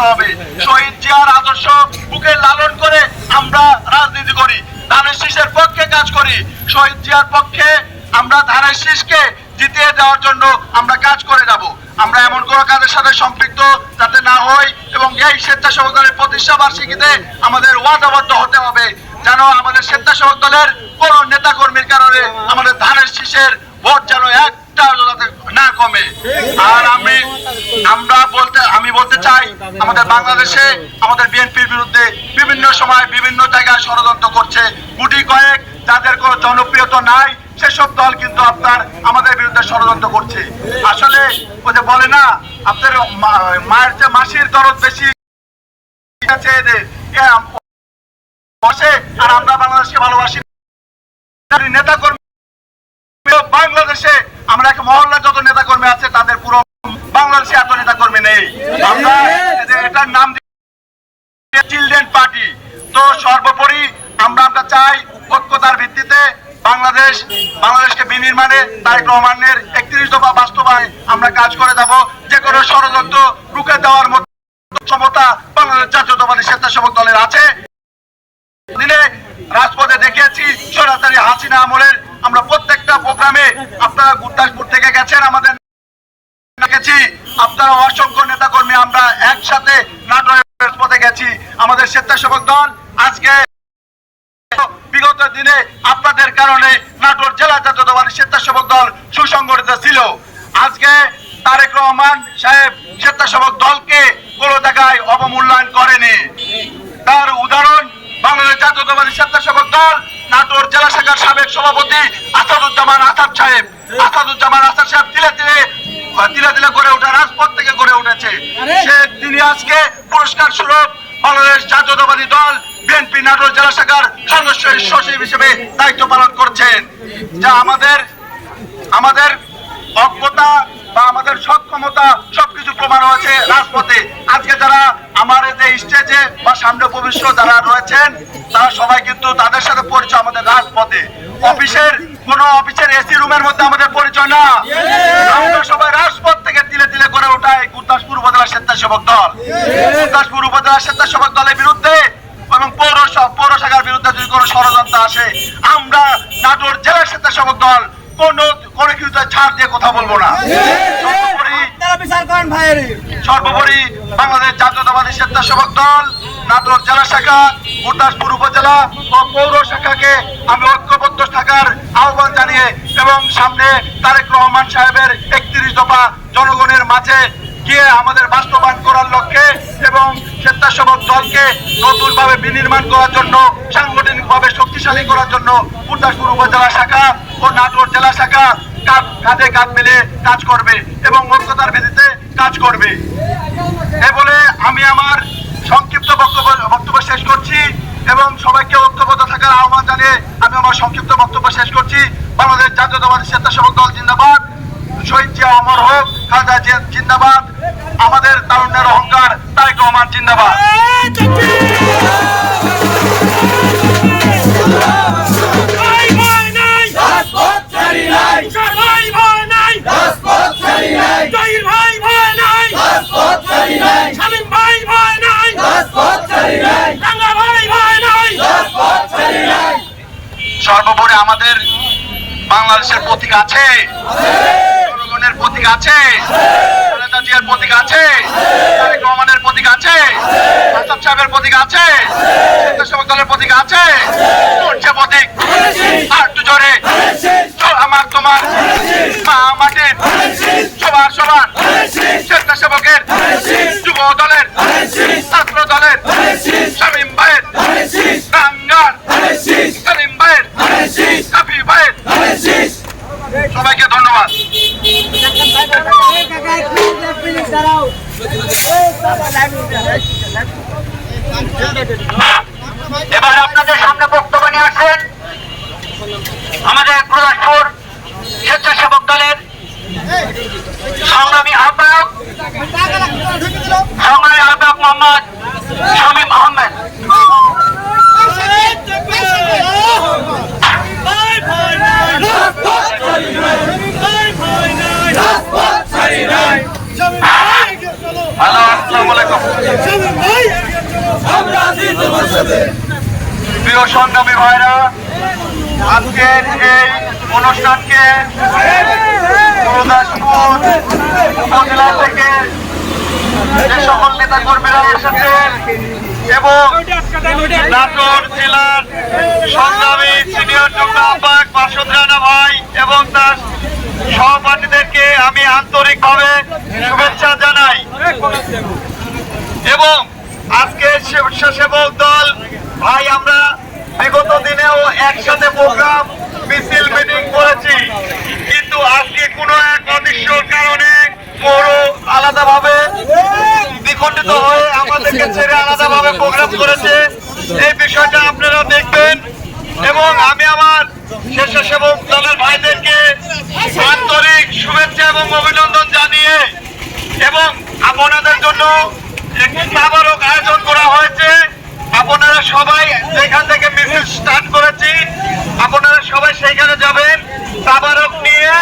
করতে হবে। শহীদ জিয়ার আদর্শ বুকে লালন করে আমরা রাজনীতি করি, ধানের শীষের পক্ষে কাজ করি। শহীদ জিয়ার পক্ষে আমরা ধানের শীষকে জিতিয়ে দেওয়ার জন্য আমরা কাজ করে যাব। আমরা এমন কোনো কাজের সাথে সম্পৃক্ত যাতে না হই এবং এই স্বেচ্ছাসেবক দলের প্রতিষ্ঠা বার্ষিকীতে আমাদের ওয়াদাবদ্ধ হতে হবে। যেন আমাদের স্বেচ্ছাসেবক দলের কোন নেতা কর্মীর কারণে আমাদের ধানের শীষের ভোট যেন একটা যাতে না কমে। আর আমি, আমরা বলতে, আমি বলতে চাই, আমাদের বাংলাদেশে আমাদের বিএনপির বিরুদ্ধে বিভিন্ন সময় বিভিন্ন জায়গায় ষড়যন্ত্র করছে। গুটি কয়েক যাদের কোনো জনপ্রিয়তা নাই, সেসব দল কিন্তু আপনার, আমাদের বিরুদ্ধে ষড়যন্ত্র করছে। আসলে, ওই যে বলে না, আপনার মায়ের চেয়ে মাসির দরদ বেশি আছে এদের। আর আমরা বাংলাদেশকে ভালোবাসি। নেতা কর্মী বাংলাদেশে আমরা এক মহল্লা যত নেতা কর্মী আছে, তাদের পুরো বাংলাদেশে এত নেতা কর্মী নেই। আমরা এটার নাম চিলড্রেন পার্টি তো সর্বোপরি আমরা আমরা চাই ঐক্যতার ভিত্তিতে বাংলাদেশ বাংলাদেশকে বিনির্মাণে তারেক রহমানের একত্রিশ দফা বাস্তবায়ন আমরা কাজ করে যাব। যে কোনো ষড়যন্ত্র রুখে দেওয়ার মতো ক্ষমতা বাংলাদেশ জাতীয়তাবাদী স্বেচ্ছাসেবক দলের আছে। দিনে রাজপথে দেখিয়েছি, সরাসরি হাসিনা আমলের আমরা প্রত্যেকটা প্রোগ্রামে আপনারা গুরদাসপুর থেকে গেছেন, আমাদের দেখেছি আপনারা অসংখ্য নেতা কর্মী আমরা একসাথে নাটোরের পথে গেছি, আমাদের স্বেচ্ছাসেবক দল। আজকে বিগত দিনে আপনাদের কারণে নাটোর জেলা জাতীয়তাবাদী স্বেচ্ছাসেবক দল সুসংগঠিত ছিল। আজকে তারেক রহমান সাহেব স্বেচ্ছাসেবক দলকে কোনো জায়গায় অবমূল্যায়ন করেনি। তার উদাহরণ বাংলাদেশ জাতীয়তাবাদী স্বেচ্ছাসেবক দল নাটোর জেলা শাখার সাবেক সভাপতি আসাদুজ্জামান আসাদ সাহেব। আসাদুজ্জামান আসাদ সাহেব তিলে তিলে তিলে তিলে গড়ে ওঠা রাজপথ থেকে গড়ে উঠেছে। সে তিনি আজকে পুরস্কার স্বরূপ বাংলাদেশ জাতীয়তাবাদী দল বিএনপি নাটোর জেলা শাখার সদস্য সচিব হিসেবে দায়িত্ব পালন করছেন। যা আমাদের আমাদের অজ্ঞতা বা আমাদের সক্ষমতা সবকিছু প্রমাণ হয়েছে রাজপথে। আজকে যারা আমার যে স্টেজে বা সামনে ভবিষ্য যারা রয়েছেন তারা সবাই কিন্তু তাদের সাথে পরিচয় আমাদের রাজপথে। অফিসের কোন অফিসের এসি রুমের মধ্যে আমাদের পরিচয় না। আমরা সবাই রাজপথ থেকে তিলে তিলে করে ওঠাই গুরদাসপুর উপজেলা স্বেচ্ছাসেবক দল। গুরদাসপুর উপজেলা স্বেচ্ছাসেবক দলের বিরুদ্ধে এবং পৌর পৌর শাখার বিরুদ্ধে যদি কোনো ষড়যন্ত্র আসে আমরা নাটোর জেলা স্বেচ্ছাসেবক দল কোন কোন কিছুতে ছাড় দিয়ে কথা বলব না। সর্বোপরি সর্বোপরি বাংলাদেশ জাতীয়তাবাদী স্বেচ্ছাসেবক দল, নাটোর জেলা শাখা গুরদাসপুর উপজেলা ও পৌর শাখাকে আমি ঐক্যবদ্ধ থাকার আহ্বান জানিয়ে এবং সামনে তারেক রহমান সাহেবের একত্রিশ দফা জনগণের মাঝে গিয়ে আমাদের বাস্তবায়ন করার লক্ষ্যে এবং স্বেচ্ছাসেবক দলকে নতুন ভাবে বিনির্মাণ করার জন্য সাংগঠনিক ভাবে শক্তিশালী করার জন্য গুরদাসপুর উপজেলা শাখা ও নাটোর জেলা শাখা কাঁধে কাঁধ মিলে কাজ করবে এবং ঐক্যতার ভিত্তিতে কাজ করবে। এ বলে আমি আমার সংক্ষিপ্ত বক্তব্য বক্তব্য শেষ করছি এবং সবাইকে ঐক্যবদ্ধ থাকার আহ্বান জানিয়ে আমি আমার সংক্ষিপ্ত বক্তব্য শেষ করছি। বাংলাদেশ জাতীয়তাবাদী স্বেচ্ছাসেবক দল জিন্দাবাদ। শহীদ জিয়া অমর হোক, খালেদা জিয়া জিন্দাবাদ। আমাদের তারুণ্যের অহংকার তারেক রহমান জিন্দাবাদ। প্রতীক আছে? জনগণের প্রতীক আছে? খালেদা জিয়ার প্রতীক আছে? তারেক রহমানের প্রতীক আছে? আসাদ সাহেবের প্রতীক আছে? দলের প্রতীক আছে? প্রতীক? আর একটু জোরে আমার তোমার? মা মাটির এবার আপনাদের সামনে বক্তব্য নিয়ে আসছেন আমাদের প্রদাসপুর স্বেচ্ছাসেবক দলের সংগ্রামী আহ্বায়ক সংগ্রামী আহ্বায়ক মোহাম্মদ শামীম আহমেদ ভাই ভাই নাই রাজপথ ছাড়ি নাই ভাই ভাই নাই রাজপথ ছাড়ি নাই হ্যালো আসসালামু আলাইকুম প্রিয় সংগ্রামী ভাইরা, আজকের এই অনুষ্ঠানকে গুরুদাসপুর উপজেলা থেকে যে সকল নেতা কর্মীরা এসেছেন এবং নাটোর জেলার সংগ্রামী সিনিয়র যুগ্ম আহ্বায়ক মাসুদ রানা ভাই এবং তার সহপাঠীদেরকে আমি আন্তরিকভাবে শুভেচ্ছা জানাই। এবং আজকে স্বেচ্ছাসেবক ভাই, আমরা বিগত দিনেও একসাথে প্রোগ্রাম, মিছিল, মিটিং করেছি। কিন্তু আজকে কোনো এক অদৃশ্যর কারণে আলাদাভাবে দ্বিখণ্ডিত হয়ে আমাদেরকে ছেড়ে আলাদাভাবে প্রোগ্রাম করেছে। এই বিষয়টা আপনারা দেখবেন। এবং আমি আমার স্বেচ্ছাসেবক দলের ভাইদেরকে আন্তরিক শুভেচ্ছা এবং অভিনন্দন জানিয়ে এবং আপনাদের জন্য একটি আপনারা সবাই যেখান থেকে মিছিল স্টার্ট করেছি আপনারা সবাই সেইখানে যাবেন তাবারক নিয়ে